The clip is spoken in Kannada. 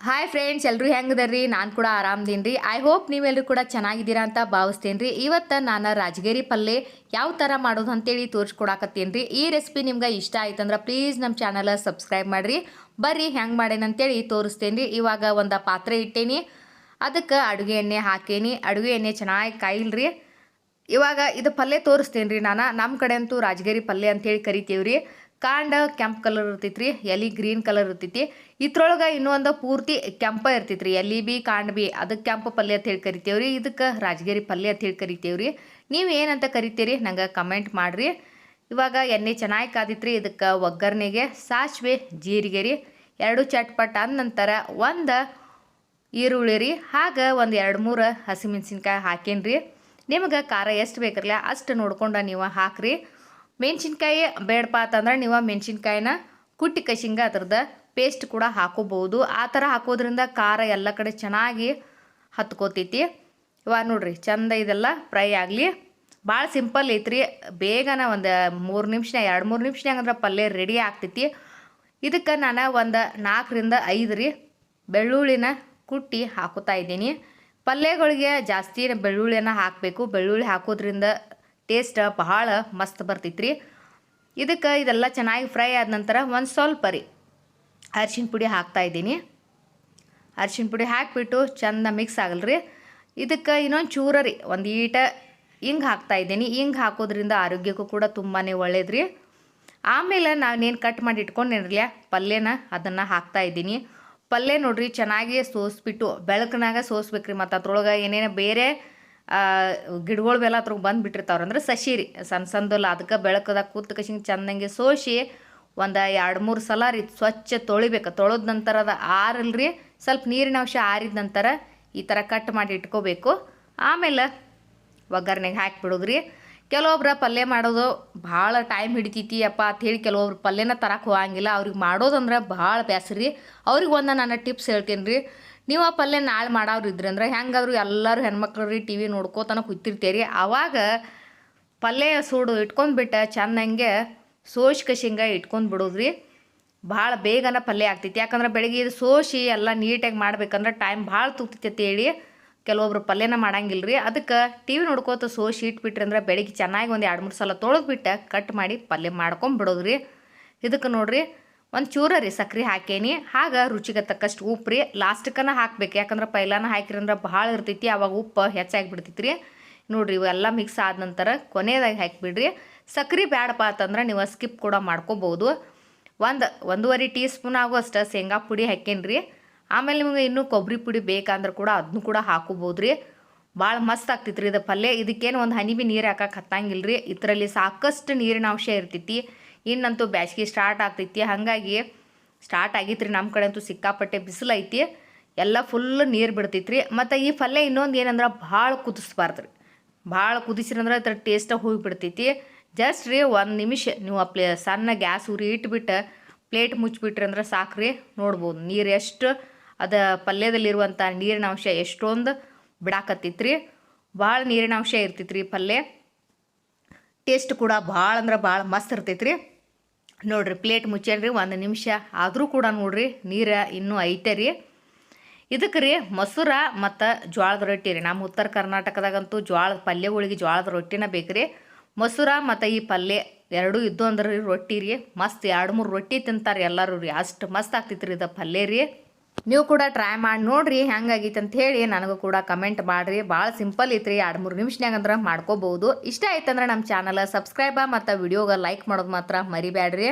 ಹಾಯ್ ಫ್ರೆಂಡ್ಸ್ ಎಲ್ಲರೂ ಹೆಂಗದರ್ರಿ? ನಾನು ಕೂಡ ಆರಾಮದೀನಿ ರೀ ಐ ಹೋಪ್ ನೀವೆಲ್ಲರೂ ಕೂಡ ಚೆನ್ನಾಗಿದ್ದೀರಾ ಅಂತ ಭಾವಿಸ್ತೇನೆ ರೀ ಇವತ್ತು ನಾನು ರಾಜಗಿರಿ ಪಲ್ಯ ಯಾವ ಥರ ಮಾಡೋದು ಅಂತೇಳಿ ತೋರಿಸ್ಕೊಡಕತ್ತೀನಿ ರೀ ಈ ರೆಸಿಪಿ ನಿಮ್ಗೆ ಇಷ್ಟ ಆಯ್ತಂದ್ರೆ ಪ್ಲೀಸ್ ನಮ್ಮ ಚಾನಲ್ ಸಬ್ಸ್ಕ್ರೈಬ್ ಮಾಡಿರಿ. ಬರ್ರಿ ಹೆಂಗೆ ಮಾಡೇನಂತೇಳಿ ತೋರಿಸ್ತೇನೆ ರೀ ಇವಾಗ ಒಂದು ಪಾತ್ರೆ ಇಟ್ಟೇನಿ. ಅದಕ್ಕೆ ಅಡುಗೆ ಎಣ್ಣೆ ಹಾಕೇನಿ. ಅಡುಗೆ ಎಣ್ಣೆ ಚೆನ್ನಾಗಿ ಕಾಯಿಲ್ರಿ. ಇವಾಗ ಇದು ಪಲ್ಯ ತೋರಿಸ್ತೇನೆ ರೀ ನಾನು. ನಮ್ಮ ಕಡೆ ಅಂತೂ ರಾಜಗಿರಿ ಪಲ್ಯ ಅಂತೇಳಿ ಕರಿತೀವಿ ರೀ ಕಾಂಡ ಕೆಂಪು ಕಲರ್ ಇರ್ತೈತಿ ರೀ ಎಲೆ ಗ್ರೀನ್ ಕಲರ್ ಇರ್ತೈತಿ. ಇದ್ರೊಳಗೆ ಇನ್ನೊಂದು ಪೂರ್ತಿ ಕೆಂಪ ಇರ್ತೈತಿ ರೀ ಎಲೆ ಬಿ, ಕಾಂಡ ಬಿ ಅದಕ್ಕೆ ಕೆಂಪು ಪಲ್ಯ ಅಂತ ಹೇಳಿ ರೀ ಇದಕ್ಕೆ ರಾಜಗಿರಿ ಪಲ್ಯ ಅಂತ ಹೇಳಿ ರೀ ನೀವು ಏನಂತ ಕರಿತೀರಿ ನಂಗೆ ಕಮೆಂಟ್ ಮಾಡಿರಿ. ಇವಾಗ ಎಣ್ಣೆ ಚೆನ್ನಾಗಿ ಕಾದಿತ್ರಿ, ಇದಕ್ಕೆ ಒಗ್ಗರಣೆಗೆ ಸಾಸಿವೆ ಜೀರಿಗೆ ರೀ ಎರಡು ಚಟ್ಪಟ್ ಅಂದ ನಂತರ ಒಂದು ಈರುಳ್ಳಿ ರೀ, ಹಾಗೆ ಒಂದು ಎರಡು ಮೂರು ಹಸಿಮೆಣ್ಸಿನ್ಕಾಯಿ ರೀ ನಿಮಗೆ ಖಾರ ಎಷ್ಟು ಬೇಕಿರಲ್ಲ ಅಷ್ಟು ನೋಡ್ಕೊಂಡು ನೀವು ಹಾಕ್ರಿ. ಮೆಣಸಿನ್ಕಾಯಿ ಬೇಡಪ್ಪ ಅಂತಂದ್ರೆ ನೀವು ಮೆಣಸಿನ್ಕಾಯಿನ ಕುಟ್ಟಿ ಕಶಿಂಗ ಅದ್ರದ್ದು ಪೇಸ್ಟ್ ಕೂಡ ಹಾಕೋಬಹುದು. ಆ ಥರ ಹಾಕೋದ್ರಿಂದ ಖಾರ ಎಲ್ಲ ಕಡೆ ಚೆನ್ನಾಗಿ ಹತ್ಕೋತೈತಿ. ಇವಾಗ ನೋಡ್ರಿ, ಚಂದ ಇದೆಲ್ಲ ಫ್ರೈ ಆಗಲಿ. ಭಾಳ ಸಿಂಪಲ್ ಐತ್ರಿ. ಬೇಗನ ಒಂದು ಮೂರು ನಿಮಿಷ ಎರಡು ಮೂರು ನಿಮಿಷ ಅಂದ್ರೆ ಪಲ್ಯ ರೆಡಿ ಆಗ್ತೈತಿ. ಇದಕ್ಕೆ ನಾನು ಒಂದು ನಾಲ್ಕರಿಂದ ಐದು ರೀ ಬೆಳ್ಳುಳ್ಳಿನ ಕುಟ್ಟಿ ಹಾಕೋತಾ ಇದ್ದೀನಿ. ಪಲ್ಯಗಳಿಗೆ ಜಾಸ್ತಿ ಬೆಳ್ಳುಳ್ಳಿಯನ್ನು ಹಾಕಬೇಕು. ಬೆಳ್ಳುಳ್ಳಿ ಹಾಕೋದ್ರಿಂದ ಟೇಸ್ಟ್ ಬಹಳ ಮಸ್ತ್ ಬರ್ತೈತ್ರಿ. ಇದಕ್ಕೆ ಇದೆಲ್ಲ ಚೆನ್ನಾಗಿ ಫ್ರೈ ಆದ ನಂತರ ಒಂದು ಸ್ವಲ್ಪ ರೀ ಅರ್ಶಿನ ಪುಡಿ ಹಾಕ್ತಾ ಇದ್ದೀನಿ. ಅರಿಶಿನ ಪುಡಿ ಹಾಕಿಬಿಟ್ಟು ಚಂದ ಮಿಕ್ಸ್ ಆಗಲ್ರಿ. ಇದಕ್ಕೆ ಇನ್ನೊಂದು ಚೂರ ರೀ ಒಂದು ಈಟ ಹಿಂಗೆ ಹಾಕ್ತಾ ಇದ್ದೀನಿ. ಹಿಂಗೆ ಹಾಕೋದ್ರಿಂದ ಆರೋಗ್ಯಕ್ಕೂ ಕೂಡ ತುಂಬಾ ಒಳ್ಳೇದ್ರಿ. ಆಮೇಲೆ ನಾನೇನು ಕಟ್ ಮಾಡಿ ಇಟ್ಕೊಂಡಿರಲಿಲ್ಲ ಪಲ್ಯನ ಅದನ್ನು ಹಾಕ್ತಾ ಇದ್ದೀನಿ. ಪಲ್ಯ ನೋಡ್ರಿ ಚೆನ್ನಾಗಿ ಸೋಸ್ಬಿಟ್ಟು, ಬೆಳಕಿನಾಗ ಸೋಸ್ಬೇಕ್ರಿ ಮತ್ತು ಅದ್ರೊಳಗೆ ಏನೇನು ಬೇರೆ ಗಿಡಗಳು ಬೆಲ್ಲ ಅದ್ರಾಗ ಬಂದುಬಿಟ್ಟಿರ್ತಾವ್ರಿ. ಅಂದ್ರೆ ಸಸಿ ರೀ ಸಣ್ಣ ಸಣ್ಣದಲ್ಲ ಅದಕ್ಕೆ ಬೆಳಕದಾಗ ಕೂತ್ ಕಸಿಂಗ್ ಚೆಂದಂಗೆ ಸೋಸಿ ಒಂದು ಎರಡು ಮೂರು ಸಲ ರೀ ಸ್ವಚ್ಛ ತೊಳಿಬೇಕು. ತೊಳೆದ ನಂತರ ಅದು ಆರಲ್ರಿ, ಸ್ವಲ್ಪ ನೀರಿನ ಅಂಶ ಆರಿದ ನಂತರ ಈ ಥರ ಕಟ್ ಮಾಡಿ ಇಟ್ಕೋಬೇಕು. ಆಮೇಲೆ ಒಗ್ಗರಣೆಗೆ ಹಾಕಿಬಿಡೋದ್ರಿ. ಕೆಲವೊಬ್ರು ಪಲ್ಯ ಮಾಡೋದು ಭಾಳ ಟೈಮ್ ಹಿಡಿತೈತಿ, ಅಪ್ಪ ಹೇಳಿ ಕೆಲವೊಬ್ರು ಪಲ್ಯನ ತರಕ್ಕೆ ಹೋಗಂಗಿಲ್ಲ. ಅವ್ರಿಗೆ ಮಾಡೋದಂದ್ರೆ ಭಾಳ ಬೇಸರಿ ಅವ್ರಿಗೆ ಒಂದು ನಾನು ಟಿಪ್ಸ್ ಹೇಳ್ತೀನಿ ರೀ ನೀವು ಆ ಪಲ್ಯ ನಾಳೆ ಮಾಡೋರು ಇದ್ರಿ ಅಂದ್ರೆ ಹೆಂಗಾದ್ರು ಎಲ್ಲರೂ ಹೆಣ್ಮಕ್ಳು ರೀ ಟಿ ವಿ ನೋಡ್ಕೋತನ ಕೂತಿರ್ತೀರಿ ಆವಾಗ ಪಲ್ಯ ಸೂಡು ಇಟ್ಕೊಂಡ್ಬಿಟ್ಟು ಚೆನ್ನಂಗೆ ಸೋಸ್ಕ ಕಶಿಂಗ ಇಟ್ಕೊಂಡು ಬಿಡೋದ್ರಿ. ಭಾಳ ಬೇಗನ ಪಲ್ಯ ಆಗ್ತೈತಿ. ಯಾಕಂದ್ರೆ ಬೆಳಗ್ಗೆ ಇದು ಸೋಸಿ ಎಲ್ಲ ನೀಟಾಗಿ ಮಾಡ್ಬೇಕಂದ್ರೆ ಟೈಮ್ ಭಾಳ ತುಗ್ತೈತಿ ಹೇಳಿ ಕೆಲವೊಬ್ರು ಪಲ್ಯನ ಮಾಡಂಗಿಲ್ಲ ರೀ ಅದಕ್ಕೆ ಟಿ ವಿ ನೋಡ್ಕೋತ ಸೋಸಿ ಇಟ್ಬಿಟ್ರಿ ಅಂದ್ರೆ ಬೆಳಗ್ಗೆ ಚೆನ್ನಾಗಿ ಒಂದು ಎರಡು ಮೂರು ಸಲ ತೊಳೆದ್ಬಿಟ್ಟು ಕಟ್ ಮಾಡಿ ಪಲ್ಯ ಮಾಡ್ಕೊಂಬಿಡೋದ್ರಿ ಇದಕ್ಕೆ ನೋಡ್ರಿ ಒಂದು ಚೂರ ರೀ ಸಕ್ರೆ ಹಾಕೇನಿ. ಹಾಗೆ ರುಚಿಗೆ ತಕ್ಕಷ್ಟು ಉಪ್ಪು ರೀ. ಲಾಸ್ಟಕ್ಕನ ಹಾಕ್ಬೇಕು. ಯಾಕಂದ್ರೆ ಪೈಲಾನ ಹಾಕಿರಿ ಅಂದ್ರೆ ಭಾಳ ಇರ್ತೈತಿ. ಆವಾಗ ಉಪ್ಪು ಹೆಚ್ಚಾಗಿ ಬಿಡ್ತೈತಿ ರೀ ನೋಡ್ರಿ ಇವೆಲ್ಲ ಮಿಕ್ಸ್ ಆದ ನಂತರ ಕೊನೆಯದಾಗಿ ಹಾಕಿಬಿಡ್ರಿ. ಸಕ್ರೆ ಬ್ಯಾಡಪ್ಪ ಅಂತಂದ್ರೆ ನೀವು ಸ್ಕಿಪ್ ಕೂಡ ಮಾಡ್ಕೋಬೋದು. ಒಂದು, ಒಂದೂವರೆ ಟೀ ಸ್ಪೂನ್ ಆಗುವಷ್ಟು ಶೇಂಗಾ ಪುಡಿ ಹಾಕೇನಿ ರೀ ಆಮೇಲೆ ನಿಮಗೆ ಇನ್ನೂ ಕೊಬ್ಬರಿ ಪುಡಿ ಬೇಕಂದ್ರೆ ಕೂಡ ಅದನ್ನು ಕೂಡ ಹಾಕೋಬೋದು ರೀ ಭಾಳ ಮಸ್ತ್ ಆಗ್ತೈತ್ರಿ ಇದು ಪಲ್ಯ. ಇದಕ್ಕೇನು ಒಂದು ಹನಿ ಬಿ ನೀರು ಹಾಕಕ್ಕೆ ಹತ್ತಂಗಿಲ್ಲ ರೀ ಇದರಲ್ಲಿ ಸಾಕಷ್ಟು ನೀರಿನ ಅಂಶ ಇರ್ತೈತಿ. ಇನ್ನಂತೂ ಬ್ಯಾಸ್ಗೆ ಸ್ಟಾರ್ಟ್ ಆಗ್ತೈತಿ. ಹಾಗಾಗಿ ಸ್ಟಾರ್ಟ್ ಆಗೈತ್ರಿ ನಮ್ಮ ಕಡೆ ಅಂತೂ ಸಿಕ್ಕಾಪಟ್ಟೆ ಬಿಸಿಲು ಐತಿ. ಎಲ್ಲ ಫುಲ್ ನೀರು ಬಿಡ್ತೈತ್ರಿ. ಮತ್ತು ಈ ಪಲ್ಯ ಇನ್ನೊಂದು ಏನಂದ್ರೆ ಭಾಳ ಕುದಿಸ್ಬಾರ್ದು ರೀ ಭಾಳ ಕುದಿಸಿರಂದ್ರೆ ಅದ್ರ ಟೇಸ್ಟ ಹೋಗಿಬಿಡ್ತೈತಿ ಜಸ್ಟ್ ರೀ ಒಂದು ನಿಮಿಷ, ನೀವು ಆ ಪ್ಲೇ, ಸಣ್ಣ ಗ್ಯಾಸ್ ಉರಿ ಇಟ್ಬಿಟ್ಟು ಪ್ಲೇಟ್ ಮುಚ್ಚಿಬಿಟ್ರಿ ಅಂದ್ರೆ ಸಾಕು ರೀ ನೋಡ್ಬೋದು. ನೀರು ಎಷ್ಟು, ಅದು ಪಲ್ಯದಲ್ಲಿರುವಂಥ ನೀರಿನ ಅಂಶ ಎಷ್ಟೊಂದು ಬಿಡಾಕತ್ತೈತ್ರಿ. ಭಾಳ ನೀರಿನ ಅಂಶ ಇರ್ತೈತ್ರಿ ಪಲ್ಯ. ಟೇಸ್ಟ್ ಕೂಡ ಭಾಳ ಅಂದ್ರೆ ಭಾಳ ಮಸ್ತ್ ಇರ್ತೈತ್ರಿ. ನೋಡ್ರಿ ಪ್ಲೇಟ್ ಮುಚ್ಚೇನ್ರಿ, ಒಂದು ನಿಮಿಷ ಆದರೂ ಕೂಡ ನೋಡ್ರಿ, ನೀರು ಇನ್ನೂ ಐತೆ ರೀ. ಇದಕ್ಕೆ ರೀ ಮೊಸರ ಮತ್ತು ಜೋಳದ ರೊಟ್ಟಿ ರೀ. ನಮ್ಮ ಉತ್ತರ ಕರ್ನಾಟಕದಾಗಂತೂ ಜೋಳದ ಪಲ್ಯಗಳಿಗೆ ಜೋಳದ ರೊಟ್ಟಿನ ಬೇಕು ರೀ. ಮೊಸರ ಮತ್ತು ಈ ಪಲ್ಯ ಎರಡೂ ಇದ್ದು ಅಂದ್ರೆ ರೀ ರೊಟ್ಟಿ ರೀ. ಮಸ್ತ್ ಎರಡು ಮೂರು ರೊಟ್ಟಿ ತಿಂತಾರೆ ಎಲ್ಲರೂ ರೀ. ಅಷ್ಟು ಮಸ್ತ್ ಆಗ್ತೈತೆ ರೀ ಇದು ಪಲ್ಯ ರೀ. ನೀವು ಕೂಡ ಟ್ರೈ ಮಾಡಿ ನೋಡ್ರಿ ಹೆಂಗಾಗೈತೆ ಅಂತ ಹೇಳಿ ನನಗೂ ಕೂಡ ಕಮೆಂಟ್ ಮಾಡಿರಿ. ಭಾಳ ಸಿಂಪಲ್ ಐತ್ರಿ. ಎರಡು ಮೂರು ನಿಮಿಷನಾಗ ಅಂದ್ರೆ ಮಾಡ್ಕೋಬಹುದು. ಇಷ್ಟ ಆಯ್ತಂದ್ರೆ ನಮ್ಮ ಚಾನಲ್ ಸಬ್ಸ್ಕ್ರೈಬ ಮತ್ತು ವಿಡಿಯೋಗೆ ಲೈಕ್ ಮಾಡೋದು ಮಾತ್ರ ಮರಿಬೇಡ್ರಿ